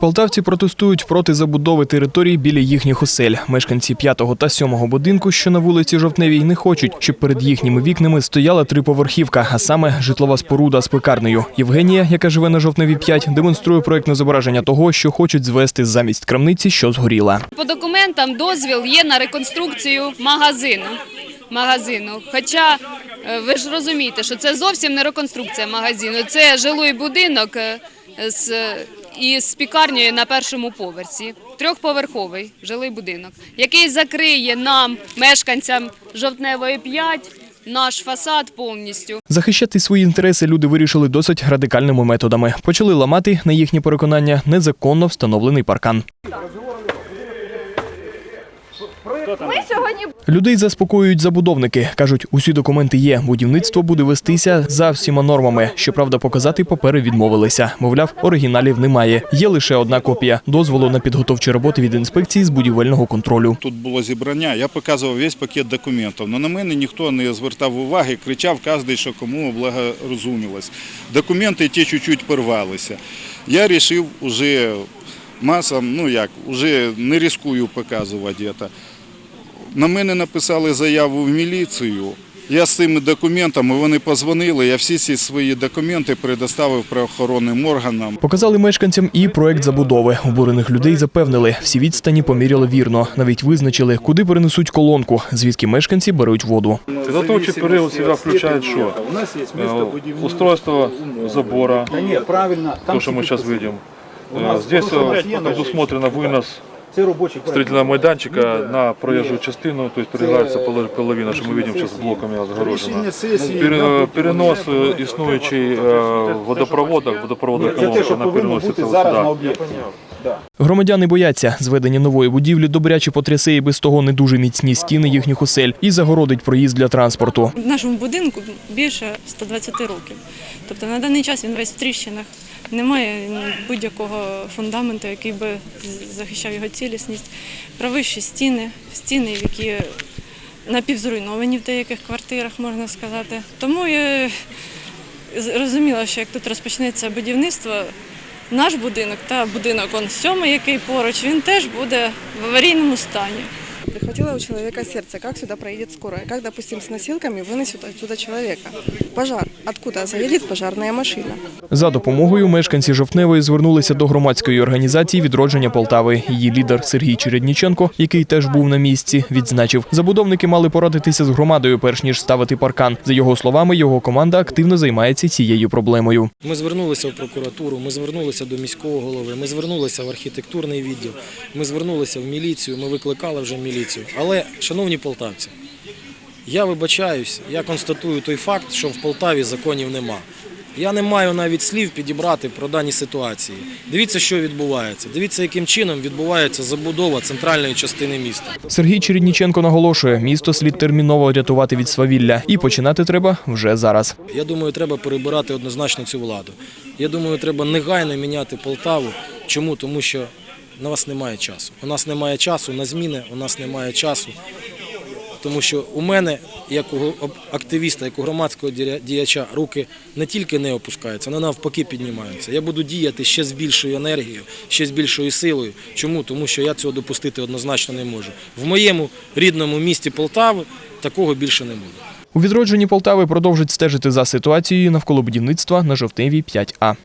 Полтавці протестують проти забудови територій біля їхніх осель. Мешканці п'ятого та сьомого будинку, що на вулиці Жовтневій, не хочуть, щоб перед їхніми вікнами стояла триповерхівка, а саме житлова споруда з пекарнею. Євгенія, яка живе на Жовтневій 5, демонструє проектне зображення того, що хочуть звести замість крамниці, що згоріла. По документам дозвіл є на реконструкцію магазину. магазину. Хоча е, ви ж розумієте, що це зовсім не реконструкція магазину, це жилий будинок е, з, із пікарнею на першому поверсі. Трьохповерховий жилий будинок, який закриє нам, мешканцям Жовтневої 5, наш фасад повністю. Захищати свої інтереси люди вирішили досить радикальними методами. Почали ламати, на їхнє переконання, незаконно встановлений паркан. Людей заспокоюють забудовники. Кажуть, усі документи є. Будівництво буде вестися за всіма нормами. Щоправда, показати папери відмовилися. Мовляв, оригіналів немає. Є лише одна копія дозволу на підготовчі роботи від інспекції з будівельного контролю. Тут було зібрання, я показував весь пакет документів. але на мене ніхто не звертав уваги, кричав кожен, що кому благорозумілось. Документи ті чуть-чуть порвалися. Я вирішив уже масам, ну як, уже не ризикую показувати це. На мене написали заяву в міліцію. Я з цими документами, вони позвонили, я всі ці свої документи предоставив правоохоронним органам. Показали мешканцям і проект забудови. Обурених людей запевнили, всі відстані поміряли вірно. Навіть визначили, куди перенесуть колонку, звідки мешканці беруть воду. Подготовчий период всегда включает что? У нас есть место Э, будівництва. Устройство забора, Да нет, правильно. Там то, что мы сейчас видим. У Э, нас Здесь просто э, є предусмотрено вынос Це робочий проект. строительного майданчика на проезжую частину, то есть передвигается поло- половина, что мы видим сейчас блоками отгорожено. Рішення сесії. Пере- нам э, тут Перенос не э, існуючий э, водопроводок, водопроводна Це те, колонка, що она повинно переносится бути вот зараз на сюда. об'єкті. Да. Громадяни бояться, зведення нової будівлі добряче потрясе і без того не дуже міцні стіни їхніх осель і загородить проїзд для транспорту. В нашому будинку більше 120 років. Тобто на даний час він весь в тріщинах. Немає будь-якого фундаменту, який би захищав його цілісність. Правищі стіни, стіни, які напівзруйновані в деяких квартирах, можна сказати. Тому я розуміла, що як тут розпочнеться будівництво, наш будинок та будинок сьомий, який поруч, він теж буде в аварійному стані. Прихватило у человека сердце, как сюда проедет скорая, как, допустим, с носилками вынесут отсюда человека. Пожар. Откуда заедет пожарная машина? За допомогою мешканці Жовтневої звернулися до громадської організації відродження Полтави. Її лідер Сергій Чередніченко, який теж був на місці, відзначив, забудовники мали порадитися з громадою, перш ніж ставити паркан. За його словами, його команда активно займається цією проблемою. Ми звернулися в прокуратуру, ми звернулися до міського голови, ми звернулися в архітектурний відділ, ми звернулися в міліцію, ми викликали вже міліцію. Але, шановні полтавці, я вибачаюсь, я констатую той факт, що в Полтаві законів нема. Я не маю навіть слів підібрати про дані ситуації. Дивіться, що відбувається. Дивіться, яким чином відбувається забудова центральної частини міста. Сергій Чередніченко наголошує, місто слід терміново рятувати від свавілля, і починати треба вже зараз. Я думаю, треба перебирати однозначно цю владу. Я думаю, треба негайно міняти Полтаву. Чому? Тому що на вас немає часу. У нас немає часу на зміни, у нас немає часу. Тому що у мене, як у активіста, як у громадського дія- діяча, руки не тільки не опускаються, вони навпаки піднімаються. Я буду діяти ще з більшою енергією, ще з більшою силою. Чому? Тому що я цього допустити однозначно не можу. В моєму рідному місті Полтави такого більше не буде. У відродженні Полтави продовжать стежити за ситуацією навколо будівництва на Жовтневій 5А.